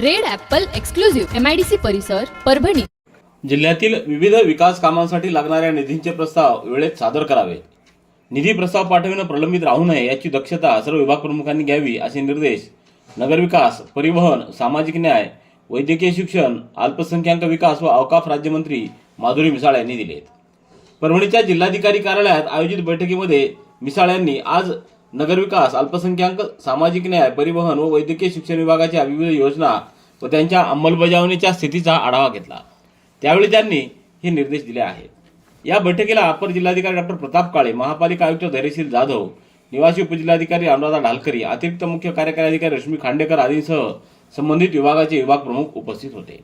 Red apple exclusive MIDC परिसर परभणी. जिल्ह्यातील विविध विकास कामांसाठी लागणाऱ्या निधींचे प्रस्ताव वेळेत सादर करावे. निधी प्रस्ताव पाठविणं प्रलंबित राहू नये याची दक्षता सर्व विभाग प्रमुखांनी घ्यावी असे निर्देश नगरविकास परिवहन सामाजिक न्याय वैद्यकीय शिक्षण अल्पसंख्याक विकास व अवकाफ राज्यमंत्री माधुरी मिसाळ यांनी दिलेत. परभणीच्या जिल्हाधिकारी कार्यालयात आयोजित बैठकीमध्ये मिसाळ यांनी आज नगरविकास अल्पसंख्याक सामाजिक न्याय परिवहन व वैद्यकीय शिक्षण विभागाच्या विविध योजना व त्यांच्या अंमलबजावणीच्या स्थितीचा आढावा घेतला. त्यावेळी त्यांनी हे निर्देश दिले आहेत. या बैठकीला अपर जिल्हाधिकारी डॉक्टर प्रताप काळे महापालिका आयुक्त धैर्यशील जाधव निवासी उपजिल्हाधिकारी अनुराधा ढालकरी अतिरिक्त मुख्य कार्यकारी अधिकारी रश्मी खांडेकर आदींसह संबंधित विभागाचे विभाग प्रमुख उपस्थित होते.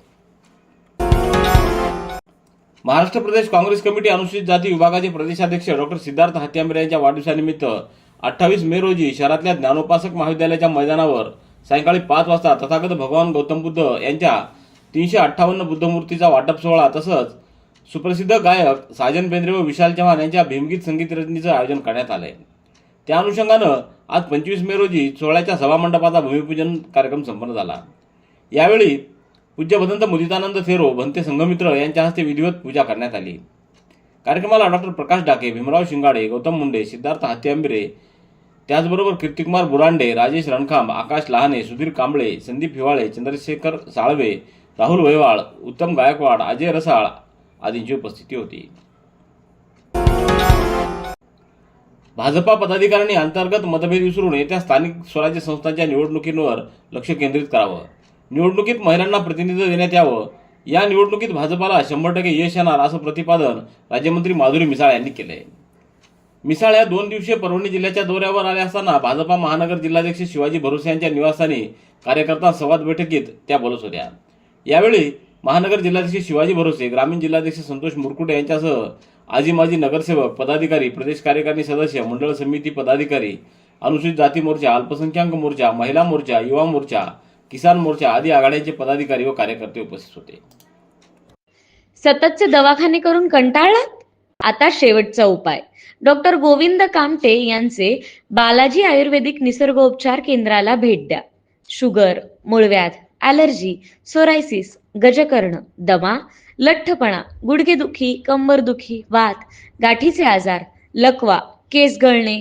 महाराष्ट्र प्रदेश काँग्रेस कमिटी अनुसूचित जाती विभागाचे प्रदेशाध्यक्ष डॉक्टर सिद्धार्थ हत्यांबरे यांच्या वाढदिवसानिमित्त अठ्ठावीस मे रोजी शहरातल्या ज्ञानोपासक महाविद्यालयाच्या मैदानावर सायंकाळी पाच वाजता तथागत भगवान गौतम बुद्ध यांच्या तीनशे अठ्ठावन्न बुद्धमूर्तीचा वाटप सोहळा तसंच सुप्रसिद्ध गायक साजन बेंद्रे व विशाल चव्हाण यांच्या भीमगीत संगीत रचनेचं आयोजन करण्यात आलंय. त्या अनुषंगानं आज पंचवीस मे रोजी सोहळ्याच्या सभामंडपाचा भूमिपूजन कार्यक्रम संपन्न झाला. यावेळी पूज्य भदंत मुदितानंद थेरो भंते संघमित्र यांच्या हस्ते विधिवत पूजा करण्यात आली. कार्यक्रमाला डॉक्टर प्रकाश डाके भीमराव शिंगाडे गौतम मुंडे सिद्धार्थ हात्यांबिरे त्याचबरोबर कीर्तिकुमार बुरांडे राजेश रणखांब आकाश लहाने सुधीर कांबळे संदीप हिवाळे चंद्रशेखर साळवे राहुल वैवाळ उत्तम गायकवाड अजय रसाळ आदींची उपस्थिती होती. भाजपा पदाधिकाऱ्यांनी अंतर्गत मतभेद विसरून येत्या स्थानिक स्वराज्य संस्थांच्या निवडणुकींवर लक्ष केंद्रित करावं. निवडणुकीत महिलांना प्रतिनिधित्व देण्यात यावं. या निवडणुकीत भाजपाला शंभर टक्के यश येणार असं प्रतिपादन राज्यमंत्री माधुरी मिसाळ यांनी केलंय. मिसाळ या दोन दिवसीय परभणी जिल्ह्याच्या दौऱ्यावर आल्या असताना भाजपा महानगर जिल्हाध्यक्ष शिवाजी भरोसे यांच्या निवासस्थानी कार्यकर्ता संवाद बैठकीत त्या बोलत होत्या. यावेळी महानगर जिल्हाध्यक्ष शिवाजी भरोसे ग्रामीण जिल्हाध्यक्ष संतोष मुरकुटे यांच्यासह आजी माजी नगरसेवक पदाधिकारी प्रदेश कार्यकारिणी सदस्य मंडळ समिती पदाधिकारी अनुसूचित जाती मोर्चा अल्पसंख्याक मोर्चा महिला मोर्चा युवा मोर्चा किसान मोर्चा आदी आघाड्याचे पदाधिकारी व कार्यकर्ते उपस्थित होते. सततचे दवाखाने करून कंटाळलात? आता शेवटचा उपाय. डॉक्टर गोविंद कामटे यांचे बालाजी आयुर्वेदिक निसर्गोपचार केंद्राला भेट द्या. शुगर मूळव्याध ॲलर्जी सोरायसिस गजकर्ण दमा लठ्ठपणा गुडघेदुखी कंबरदुखी वात गाठीचे आजार लकवा केस गळणे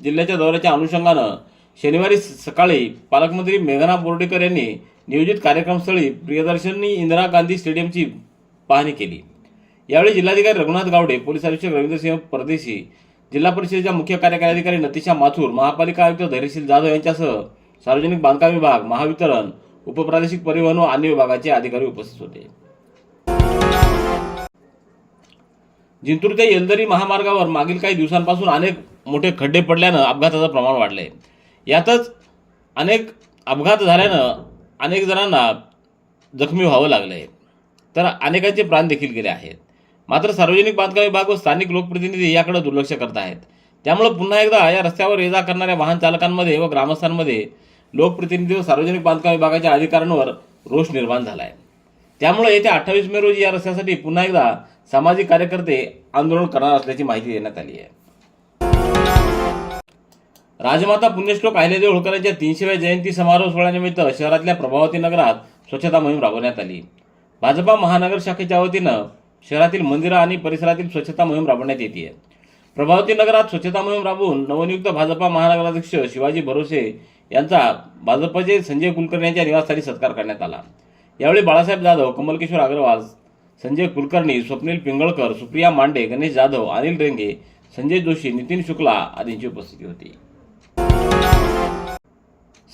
जिल्ह्याच्या दौऱ्याच्या अनुषंगानं शनिवारी सकाळी पालकमंत्री मेघना बोर्डेकर यांनी नियोजित कार्यक्रमस्थळी प्रियदर्शनी इंदिरा गांधी स्टेडियमची पाहणी केली. यावेळी जिल्हाधिकारी रघुनाथ गावडे पोलीस अधीक्षक रवींद्रसिंह परदेशी जिल्हा परिषदेच्या मुख्य कार्यकारी अधिकारी नतिशा माथूर महापालिका आयुक्त धैर्यशील जाधव यांच्यासह सार्वजनिक बांधकाम विभाग महावितरण उपप्रादेशिक परिवहन व अन्य विभागाचे अधिकारी उपस्थित होते. जिंतूर ते येलदरी महामार्गावर मागील काही दिवसांपासून अनेक मोठे खड्डे पडल्यानं अपघाताचं प्रमाण वाढलं आहे यातच अनेक अपघात झाल्यानं अनेक जणांना जखमी व्हावं लागलं आहे तर अनेकांचे प्राण देखील गेले आहेत. मात्र सार्वजनिक बांधकाम विभाग व स्थानिक लोकप्रतिनिधी याकडे दुर्लक्ष करत आहेत. त्यामुळे पुन्हा एकदा या रस्त्यावर ये जा करणाऱ्या वाहन चालकांमध्ये व ग्रामस्थांमध्ये लोकप्रतिनिधी व सार्वजनिक बांधकाम विभागाच्या अधिकाऱ्यांवर रोष निर्माण झाला आहे त्यामुळे येत्या अठ्ठावीस मे रोजी या रस्त्यासाठी पुन्हा एकदा सामाजिक कार्यकर्ते आंदोलन करणार असल्याची माहिती देण्यात आली आहे. राजमाता पुण्यश्लोक अहिल्यादेवी होळकरांच्या तीनशेव्या जयंती समारोह सोहळ्यानिमित्त शहरातल्या प्रभावती नगरात स्वच्छता मोहीम राबवण्यात आली. भाजपा महानगर शाखेच्या वतीनं शहरातील मंदिरं आणि परिसरातील स्वच्छता मोहीम राबवण्यात येते प्रभावती नगरात स्वच्छता मोहीम राबवून नवनियुक्त भाजपा महानगराध्यक्ष शिवाजी भरोसे यांचा भाजपचे संजय कुलकर्णी यांच्या निवासस्थानी सत्कार करण्यात आला. यावेळी बाळासाहेब जाधव कमलकिशोर अग्रवाल संजय कुलकर्णी स्वप्नील पिंगळकर सुप्रिया मांडे गणेश जाधव अनिल रेंगे संजय जोशी नितीन शुक्ला आदींची उपस्थिती होती.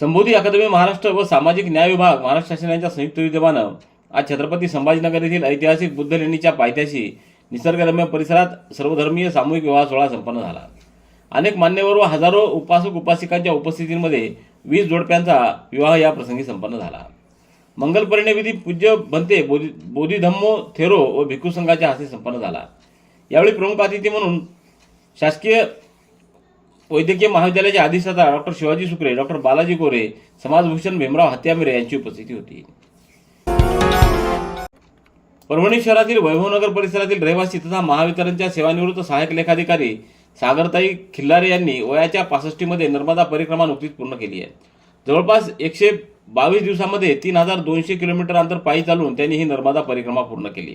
संबोधी अकादमी महाराष्ट्र व सामाजिक न्याय विभाग महाराष्ट्र शासनाच्या संयुक्त विद्यमानं आज छत्रपती संभाजीनगर येथील ऐतिहासिक बुद्ध लेणीच्या पायथ्याशी निसर्गरम्य परिसरात सर्वधर्मीय सामूहिक विवाह सोहळा संपन्न झाला. अनेक मान्यवर व हजारो उपासक उपासिकांच्या उपस्थितीमध्ये वीस जोडप्यांचा विवाह या प्रसंगी संपन्न झाला. मंगल परिणयविधी पूज्य बनते बोधी बोधिधम्मो थेरो व भिक्खू संघाच्या हस्ते संपन्न झाला. यावेळी प्रमुख अतिथी म्हणून शासकीय वैद्यकीय महाविद्यालयाचे अधिष्ठाता डॉक्टर शिवाजी सुकरे डॉक्टर बालाजी गोरे समाजभूषण भीमराव हत्यामिरे यांची उपस्थिती होती. परभणी शहरातील वैभवनगर परिसरातील रहिवासी तथा महावितरणच्या सेवानिवृत्त सहाय्यक लेखाधिकारी सागरताई खिल्लारे यांनी वयाच्या पासष्टीमध्ये नर्मदा परिक्रमा नुकतीच पूर्ण केली आहे. जवळपास एकशे बावीस दिवसामध्ये तीन हजार दोनशे किलोमीटर अंतर पायी चालून त्यांनी ही नर्मदा परिक्रमा पूर्ण केली.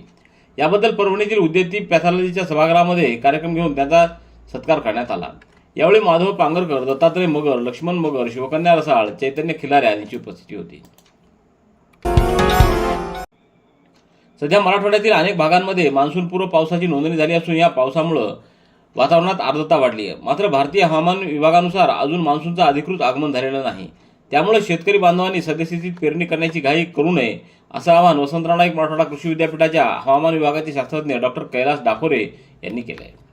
याबद्दल परभणीतील उद्योती पॅथॉलॉजीच्या सभागृहामध्ये कार्यक्रम घेऊन त्यांचा सत्कार करण्यात आला. यावेळी माधव पांगरकर दत्तात्रय मगर लक्ष्मण मगर शिवकन्या रसाळ चैतन्य खिलारे आदींची उपस्थिती होती. सध्या मराठवाड्यातील अनेक भागांमध्ये मान्सूनपूर्व पावसाची नोंदणी झाली असून या पावसामुळं वातावरणात आर्द्रता वाढली आहे मात्र भारतीय हवामान विभागानुसार अजून मान्सूनचं अधिकृत आगमन झालेलं नाही. त्यामुळे शेतकरी बांधवांनी सद्यस्थितीत पेरणी करण्याची घाई करू नये असं आवाहन वसंतराव नाईक मराठवाडा कृषी विद्यापीठाच्या हवामान विभागाचे शास्त्रज्ञ डॉक्टर कैलास डाकोरे यांनी केलं आहे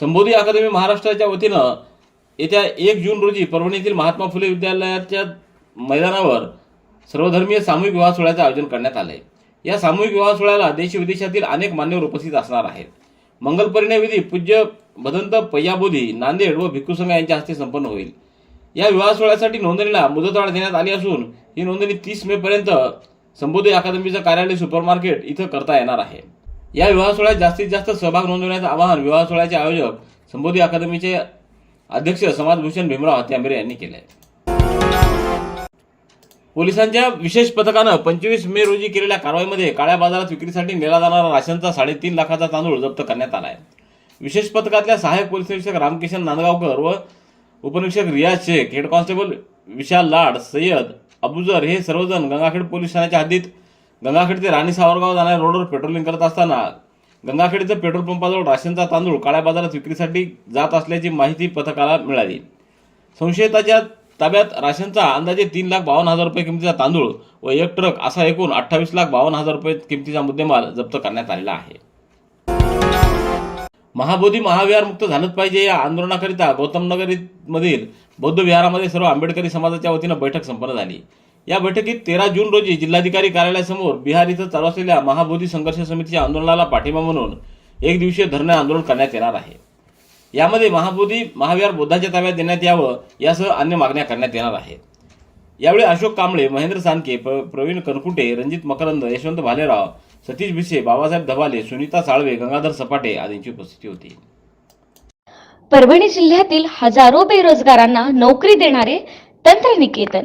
संबोधी अकादमी महाराष्ट्राच्या वतीनं येत्या एक जून रोजी परभणीतील महात्मा फुले विद्यालयाच्या मैदानावर सर्वधर्मीय सामूहिक विवाह सोहळ्याचं आयोजन करण्यात आलंय. या सामूहिक विवाह सोहळ्याला देश विदेशातील अनेक मान्यवर उपस्थित असणार आहेत. मंगल परिणय विधी पूज्य भदंत पय्याबोधी नांदेड व भिक्खूसंघ यांच्या हस्ते संपन्न होईल. या विवाह सोहळ्यासाठी नोंदणीला मुदतवाढ देण्यात आली असून ही नोंदणी तीस मे पर्यंत संबोधी अकादमीचं कार्यालय सुपर मार्केट इथं करता येणार आहे. या विवाह सोहळ्यात जास्तीत जास्त सहभाग नोंदवण्याचं आवाहन विवाह सोहळ्याचे आयोजक संबोधी अकादमीचे अध्यक्ष समाजभूषण भीमराव हत्यामिरे यांनी केले आहे पोलिसांच्या विशेष पथकानं पंचवीस मे रोजी केलेल्या कारवाईमध्ये काळ्या बाजारात विक्रीसाठी नेला जाणारा राशनचा साडेतीन लाखाचा तांदूळ जप्त करण्यात आला आहे विशेष पथकातल्या सहाय्यक पोलीस निरीक्षक रामकिशन नांदगावकर व उपनिरीक्षक रियाज शेख हेड कॉन्स्टेबल विशाल लाड सय्यद अबुजर हे सर्वजण गंगाखेड पोलीस ठाण्याच्या हद्दीत गंगाखेड ते राणी सावरगाव जाणाऱ्या रोडवर पेट्रोलिंग करत असताना गंगाखेडचं पेट्रोल पंपाजवळ राशनचा तांदूळ काळ्या बाजारात विक्रीसाठी जात असल्याची माहिती पथकाला मिळाली. संशयिताच्या ताब्यात राशनचा अंदाजे तीन लाख बावन्न हजार रुपये किमतीचा तांदूळ व एक ट्रक असा एकूण अठ्ठावीस लाख बावन्न हजार रुपये किमतीचा मुद्देमाल जप्त करण्यात आलेला आहे. महाबोधी महाविहार मुक्त झालंच पाहिजे या आंदोलनाकरिता गौतमनगर मधील बौद्ध विहारामध्ये सर्व आंबेडकरी समाजाच्या वतीनं बैठक संपन्न झाली. या बैठकीत तेरा जून रोजी जिल्हाधिकारी कार्यालयासमोर बिहार इथं चालू असलेल्या महाबोधी संघर्ष समितीच्या आंदोलनाला पाठिंबा म्हणून एक दिवसीय धरणे आंदोलन करण्यात येणार आहे. यामध्ये महाबोधी महाविहार बुद्धाच्या ताब्यात देण्यात यावं यासह अन्य मागण्या करण्यात येणार आहेत यावेळी अशोक कांबळे महेंद्र सानके प्र- प्रवीण कनकुटे रणजित मकरंद यशवंत भालेराव सतीश भिसे बाबासाहेब धबाले सुनीता साळवे गंगाधर सपाटे आदींची उपस्थिती होती. परभणी जिल्ह्यातील हजारो बेरोजगारांना नोकरी देणारे तंत्रनिकेतन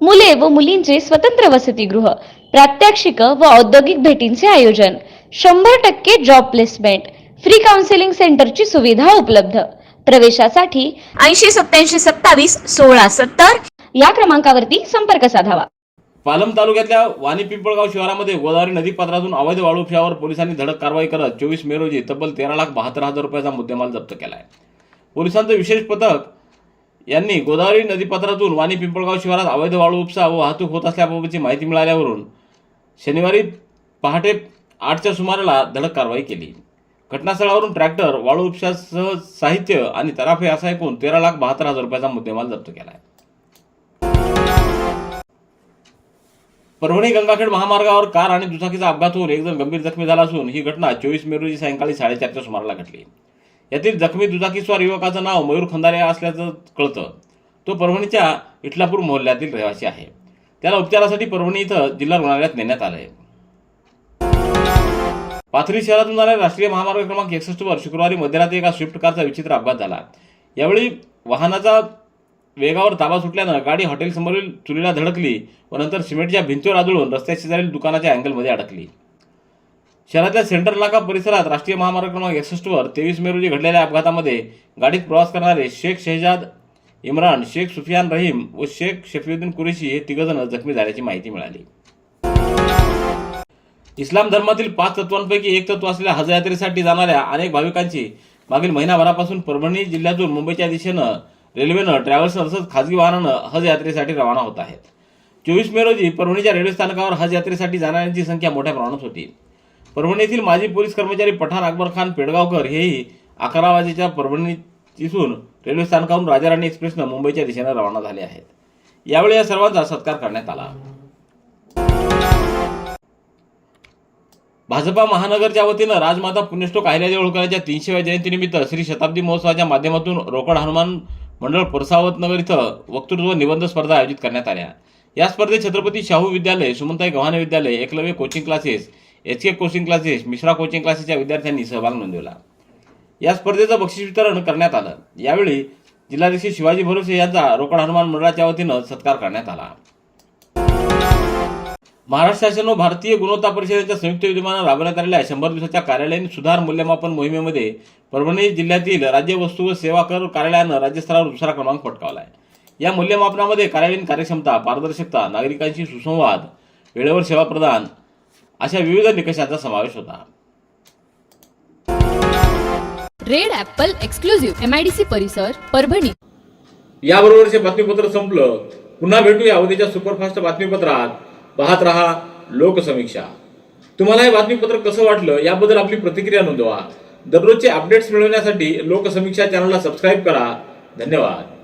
मुले व मुलींचे स्वतंत्र वसतिगृह प्रात्यक्षिक व औद्योगिक भेटींचे आयोजन शंभर टक्के जॉब प्लेसमेंट फ्री काउन्सिलिंग सेंटरची सुविधा उपलब्ध. प्रवेशासाठी ऐंशी सत्याऐंशी सत्तावीस सोळा सत्तर या क्रमांकावरती संपर्क साधावा. पालम तालुक्यातल्या वाणी पिंपळगाव शहरामध्ये गोदावरी नदीपात्रातून अवैध वाळू उपशावर पोलिसांनी धडक कारवाई करत चोवीस मे रोजी तब्बल तेरा लाख बहात्तर हजार रुपयाचा मुद्देमाल जप्त केला आहे पोलिसांचं विशेष पथक यांनी गोदावरी नदीपात्रातून वाणी पिंपळगाव शिवारात अवैध वाळू उपसा व वाहतूक होत असल्याबाबतची माहिती मिळाल्यावरून शनिवारी पहाटे आठच्या सुमाराला धडक कारवाई केली. घटनास्थळावरून ट्रॅक्टर वाळू उपशासह साहित्य आणि तराफे असा एकूण तेरा लाख बहात्तर हजार रुपयाचा मुद्देमाल जप्त केला आहे परभणी गंगाखेड महामार्गावर कार आणि दुचाकीचा अपघात होऊन एक जण गंभीर जखमी झाला असून ही घटना चोवीस मे रोजी सायंकाळी साडेचारच्या सुमाराला घडली. यातील जखमी दुचाकीस्वार युवकाचं नाव मयूर खंदारे असल्याचं कळतं. तो परभणीच्या इटलापूर मोहल्ल्यातील रहिवासी आहे. त्याला उपचारासाठी परभणी इथं जिल्हा रुग्णालयात नेण्यात आलं आहे पाथरी शहरातून जाणाऱ्या राष्ट्रीय महामार्ग क्रमांक एकसष्टवर शुक्रवारी मध्यरात्री एका स्विफ्ट कारचा विचित्र अपघात झाला. यावेळी वाहनाचा वेगावर ताबा सुटल्यानं गाडी हॉटेलसमोरील चुलीला धडकली व नंतर सिमेंटच्या भिंतीवर आदळून रस्त्याशेजारील दुकानाच्या अँगलमध्ये अडकली. शहरातल्या सेंट्रल नाका परिसरात राष्ट्रीय महामार्ग क्रमांक एकसष्टवर तेवीस मे रोजी घडलेल्या अपघातामध्ये गाडीत प्रवास करणारे शेख शहजाद इम्रान शेख सुफियान रहीम व शेख शफीउद्दीन कुरेशी हे तिघजण जखमी झाल्याची माहिती मिळाली. इस्लाम धर्मातील पाच तत्वांपैकी एक तत्व असलेल्या हज यात्रेसाठी जाणाऱ्या अनेक भाविकांची मागील महिनाभरापासून परभणी जिल्ह्यातून मुंबईच्या दिशेनं रेल्वेनं ट्रॅव्हल्स तसंच खाजगी वाहनानं हज यात्रेसाठी रवाना होत आहेत. चोवीस मे रोजी परभणीच्या रेल्वे स्थानकावर हज यात्रेसाठी जाणाऱ्यांची संख्या मोठ्या प्रमाणात होती. परभणी येथील माजी पोलीस कर्मचारी पठाण अकबर खान पेडगावकर हेही अकरा वाजेच्या परभणीतून रेल्वे स्थानकावरून राजाराणी एक्सप्रेसनं मुंबईच्या दिशेनं रवाना झाले आहेत. यावेळी या सर्वांचा सत्कार करण्यात आला. भाजपा महानगरच्या वतीनं राजमाता पुण्यश्लोक अहिल्यादेवी होळकरांच्या तीनशेव्या जयंतीनिमित्त श्री शताब्दी महोत्सवाच्या माध्यमातून रोकड हनुमान मंडळ परसावत नगर इथं वक्तृत्व निबंध स्पर्धा आयोजित करण्यात आल्या. या स्पर्धेत छत्रपती शाहू विद्यालय सुमंताई गव्हाणे विद्यालय Eklavya coaching classes H K coaching classes Mishra coaching क्लासेसच्या विद्यार्थ्यांनी सहभाग नोंदवला. या स्पर्धेचं बक्षीस वितरण करण्यात आलं. यावेळी जिल्हाध्यक्ष शिवाजी भरोसे यांचा रोकड हनुमान मंडळाच्या वतीनं सत्कार करण्यात आला. महाराष्ट्र शासन व भारतीय गुणवत्ता परिषदेच्या संयुक्त विद्यमानं राबवण्यात आलेल्या शंभर दिवसाच्या कार्यालयीन सुधार मूल्यमापन मोहिमेमध्ये परभणी जिल्ह्यातील राज्य वस्तू व सेवा कर कार्यालयानं राज्यस्तरावर दुसरा क्रमांक पटकावला आहे या मूल्यमापनामध्ये कार्यालयीन कार्यक्षमता पारदर्शकता नागरिकांशी सुसंवाद वेळेवर सेवा प्रदान अशा विविध निकषांचा समावेश होता. Red apple exclusive M I D C परिसर परभणी. याबरोबरचे बातमीपत्र संपलं. पुन्हा भेटूया उद्याच्या सुपरफास्ट बातमीपत्रात. पाहत रहा लोकसमीक्षा. तुम्हाला हे बातमीपत्र कसं वाटलं याबद्दल आपली प्रतिक्रिया नोंदवा. दररोजचे अपडेट्स मिळवण्यासाठी लोकसमीक्षा चॅनलला सबस्क्राईब करा. धन्यवाद.